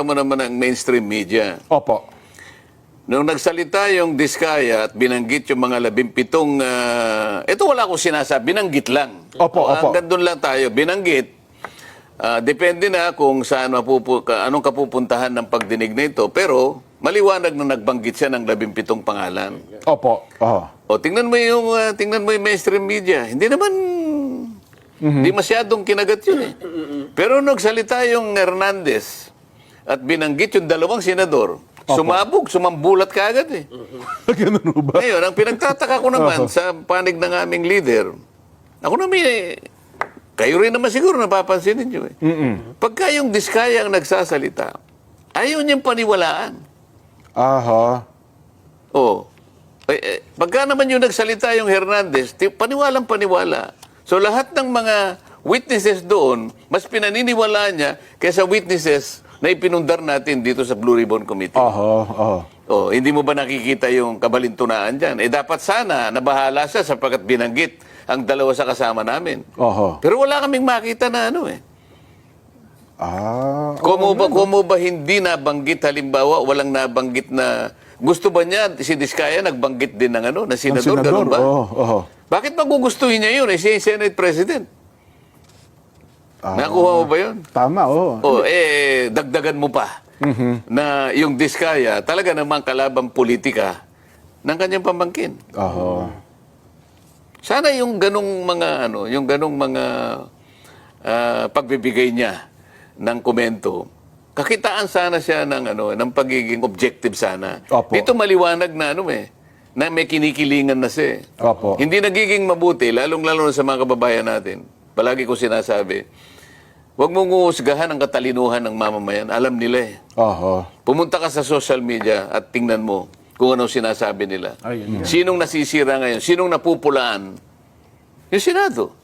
nakita mo naman ang mainstream media. Opo. Nung nagsalita yung Diskaya at binanggit yung mga labimpitong, ah, ito wala akong sinasabi, binanggit lang. Opo, O, opo. Hanggang doon lang tayo, binanggit. Ah, depende na kung saan mapupu, anong kapupuntahan ng pagdinig na ito. Pero maliwanag na nagbanggit siya ng labimpitong pangalan. Opo. Oh. O tingnan mo yung ah, tingnan mo yung mainstream media. Hindi naman hindi masyadong kinagat yun eh. Pero nagsalita yung Hernandez at binanggit yung dalawang senador, sumabog, sumambulat kaagad eh. Ganun ba? Ngayon, ang pinagtataka ko naman sa panig ng aming leader, ako naman eh, kayo rin naman siguro napapansin ninyo eh. Pagka yung diskaya ang nagsasalita, ayaw niyang paniwalaan. Aha. Oh. Eh, eh, pagka naman yung nagsalita yung Hernandez, ti- paniwalang paniwala. So lahat ng mga witnesses doon, mas pinaniniwala niya kaysa witnesses na ipinundar natin dito sa Blue Ribbon Committee. Oho. Oho. Oh, hindi mo ba nakikita yung kabalintunaan dyan? Eh dapat sana nabahala siya sapagkat binanggit ang dalawa sa kasama namin. Oho. Pero wala kaming makita na ano eh. Ah. Kumo ba, kumo ba hindi nabanggit halimbawa, walang nabanggit na gusto ba niya si Diskaya nagbanggit din ng ano, na senador, ganun ba? Oo. Oho. Bakit magugustuhin niya yun? Eh, yung Senate President. Ah. Nakuha mo ba yun? Tama, oo. O, eh, dagdagan mo pa na yung Diskaya talaga namang kalabang politika ng kanyang pamangkin. Oho. Sana yung ganong mga ano, yung ganong mga ah, pagbibigay niya ng komento, kakitaan sana siya ng ano, ng pagiging objective sana. Opo. Dito maliwanag na ano eh, na may kinikilingan na siya. eh. Opo. Hindi nagiging mabuti, lalong-lalo na sa mga kababayan natin. Palagi ko sinasabi, huwag mong uhusgahan ang katalinuhan ng mamamayan. Alam nila eh. Oho. Pumunta ka sa social media at tingnan mo kung anong sinasabi nila. Ayun. Sinong nasisira ngayon? Sinong napupulaan? Yung Senado.